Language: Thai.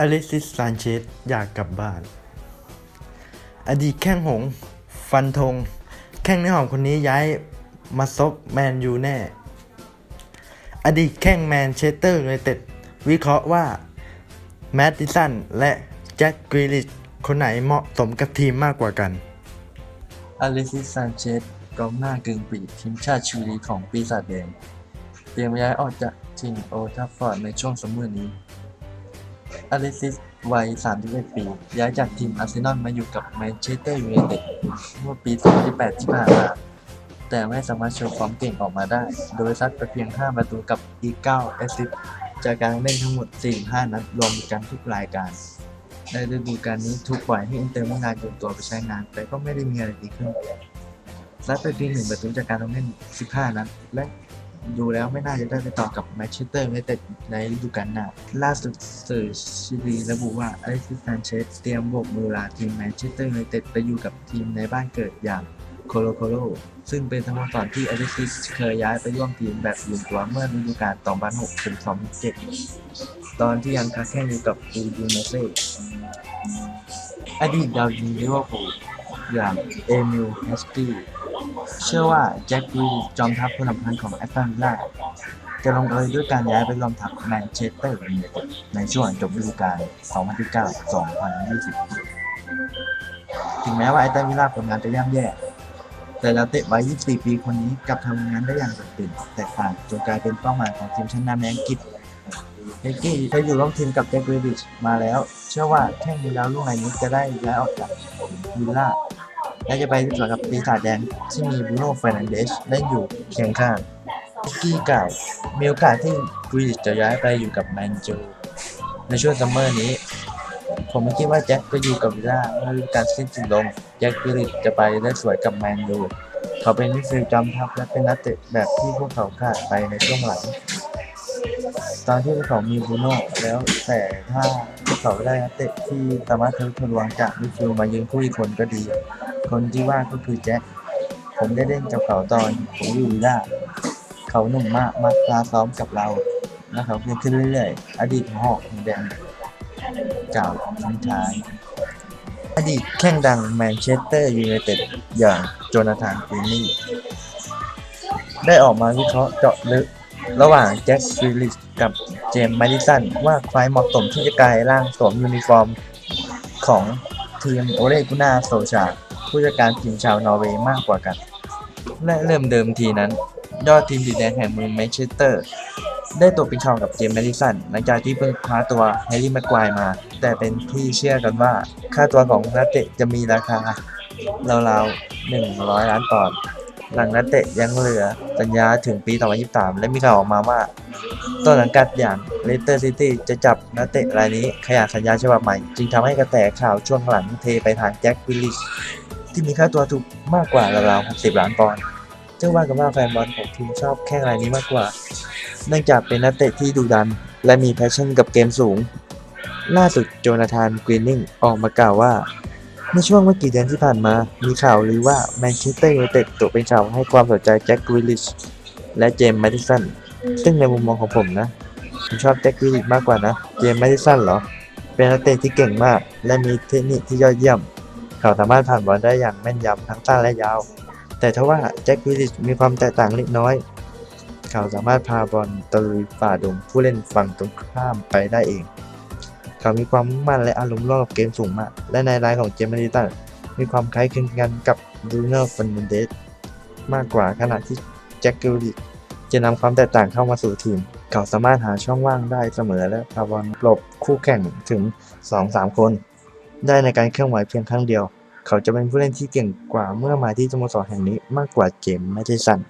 อเลซิสซานเชสอยากกลับบ้าน อดีตแข้งหง ฟันธง แข้งเนื้อหอมคนนี้ย้ายมาซบแมนยูแน่ อดีตแข้งแมนเชสเตอร์ยูไนเต็ดวิเคราะห์ว่า แมตติสันและแจ็คกรีลิชคนไหนเหมาะสมกับทีมมากกว่ากันอเลซิสซานเชสกองหน้ากึ่งปีกทีมชาติชิลีของปีศาจแดง เตรียมย้ายออกจากทีมโอลทัฟฟอร์ดในช่วงสมมือนี้ อเลซิสวัย 31 ปี ย้ายจากทีมอาร์เซนอลมาอยู่กับแมนเชสเตอร์ยูไนเต็ดเมื่อปี 2018 ที่ผ่านมา แต่ไม่สามารถโชว์ความเก่งออกมาได้ โดยซัดไปเพียง 5 ประตูกับอีก 9 แอสซิสต์จากการเล่นทั้งหมด 45 นัดรวมกันทุกรายการ ในฤดูกาลนี้ถูกปล่อยให้อินเตอร์มิลานยืมตัวไปใช้งาน แต่ก็ไม่ได้มีอะไรดีขึ้นซัดไปเพียงหนึ่งประตูจากการลงเล่น 15 นัดและ ดูแล้วไม่น่าจะได้ไปต่อกับแมนเชสเตอร์ยูไนเต็ดในฤดูกาลหน้า ล่าสุดสื่อชิลีระบุว่าอเล็กซิสซานเชสเตรียมโบกมือลาทีมแมนเชสเตอร์ยูไนเต็ดไปอยู่กับทีมในบ้านเกิดอย่างโคโลโคโลซึ่งเป็นสโมสรที่อเล็กซิสเคยย้ายไปร่วมทีมแบบยืมตัวเมื่อฤดูกาล2006ถึง2007 ตอนที่ยังค้าแข่งอยู่กับอูดูเนเซ่อดีตดาวยิงลิเวอร์พูลอย่างเอมิลแฮสกี้ เชื่อว่าแจ็คกรีจอมทัพผู้นำพันของแอตแลนตาจะลงเอยด้วยการย้ายไปรวมทัพแมนเชสเตอร์ยูไนเต็ดในช่วงจบฤดูกาล 2019-2020 ถึงแม้ว่าแอตแลนตาผลงานจะย่ำแย่ แต่นักเตะวัย 24 ปีคนนี้กลับทำงานได้อย่างโดดเด่นแตกต่างจนกลายเป็นเป้าหมายของทีมชั้นนำในอังกฤษเฮกกี้เคยอยู่ร่วมทีมกับแจ็คเรดิชมาแล้ว เชื่อว่าแค่มีแล้วลูกไหนนี้จะได้ย้ายออกจากวิลล่า และจะไปสวนกับปีศาจแดงที่มีบูโน่เฟรนันเดสเล่นอยู่เคียงข้างกี้กล่าวมีโอกาสที่กรีดิชจะย้ายไปอยู่กับแมนจูในช่วงซัมเมอร์นี้ ผมไม่คิดว่าแจ็คจะอยู่กับวิลล่าเมื่อฤดูกาลสิ้นสุดลง แจ็คกรีดิชจะไปได้สวยกับแมนยูเขาเป็นมิดฟิลด์จอมทัพและเป็นนักเตะแบบที่พวกเขาขาดไปในช่วงหลังตอนที่พวกเขามีบูโน่แล้วแต่ถ้าพวกเขาได้นักเตะที่สามารถทะลุทะลวงจากมิดฟิลด์มายืนคู่อีกคนก็ดี คนที่ว่าก็คือแจ็ค ผมได้เล่นกับเขาตอนผมอยู่วิลล่า เขาหนุ่มมากมาลาซ้อมกับเราและเขาเพิ่มขึ้นเรื่อยๆ อดีตหอกแดงเก่าทิ้งท้าย อดีตแข้งดังแมนเชสเตอร์ยูไนเต็ดอย่างโจนาธานกรีนี่ ได้ออกมาวิเคราะห์เจาะลึกระหว่างแจ็คกริลลิชกับเจมส์แมดิสันว่าใครเหมาะสมที่จะกลายร่างสวมยูนิฟอร์มของทีมโอเลกุนาโซชา ผู้จัดการทีมชาวนอร์เวย์มากกว่ากัน และเริ่มเดิมทีนั้น ยอดทีมสีแดงแห่งเมืองแมนเชสเตอร์ ได้ตกเป็นข่าวกับเจมส์แมดิสันหลังจากที่เพิ่งคว้าตัวแฮร์รี่แม็กควายมา แต่เป็นที่เชื่อกันว่า ค่าตัวของนักเตะจะมีราคาราวๆ100 ล้านปอนด์หลังนักเตะยังเหลือสัญญาถึงปี 2023 และมีข่าวออกมาว่าต้นสังกัดอย่างเลสเตอร์ซิตี้จะจับนักเตะรายนี้ขยายสัญญาฉบับใหม่ จึงทำให้กระแสข่าวช่วงหลังเทไปทางแจ็ควิลลิช ที่มีค่าตัวถูกมากกว่าราวๆ60 ล้านปอนด์เชื่อว่ากันว่าแฟนบอลของทีมชอบแข้งรายนี้มากกว่า เนื่องจากเป็นนักเตะที่ดุดัน และมีแพชชั่นกับเกมสูง ล่าสุดโจนาธานกรีนนิงออกมากล่าวว่าเมื่อช่วงไม่กี่เดือนที่ผ่านมา มีข่าวลือว่าแมนเชสเตอร์ยูไนเต็ดตกเป็นข่าวให้ความสนใจแจ็คกริลลิชและเจมส์แมดิสัน ซึ่งในมุมมองของผมนะ ผมชอบแจ็คกริลลิชมากกว่านะ เจมส์แมดิสันเหรอ เป็นนักเตะที่เก่งมาก และมีเทคนิคที่ยอดเยี่ยม เขาสามารถผ่านบอลได้อย่างแม่นยำทั้งสั้นและยาว แต่ทว่าแจ็คกิลลิชมีความแตกต่างเล็กน้อย เขาสามารถพาบอลตะลุยฝ่าดงผู้เล่นฝั่งตรงข้ามไปได้เอง เขามีความมุ่งมั่นและอารมณ์ร่วมกับเกมสูงมาก และในรายของเจมส์ดิสันมีความคล้ายคลึงกันกับบรูโน่ฟันเดสมากกว่าขณะที่แจ็คกิลลิจะนำความแตกต่างเข้ามาสู่ทีม เขาสามารถหาช่องว่างได้เสมอและพาบอลหลบคู่แข่งถึง 2-3 คน ได้ในการเคลื่อนไหวเพียงครั้งเดียว เขาจะเป็นผู้เล่นที่เก่งกว่าเมื่อมาที่สโมสรแห่งนี้มากกว่าเจมส์แมดิสัน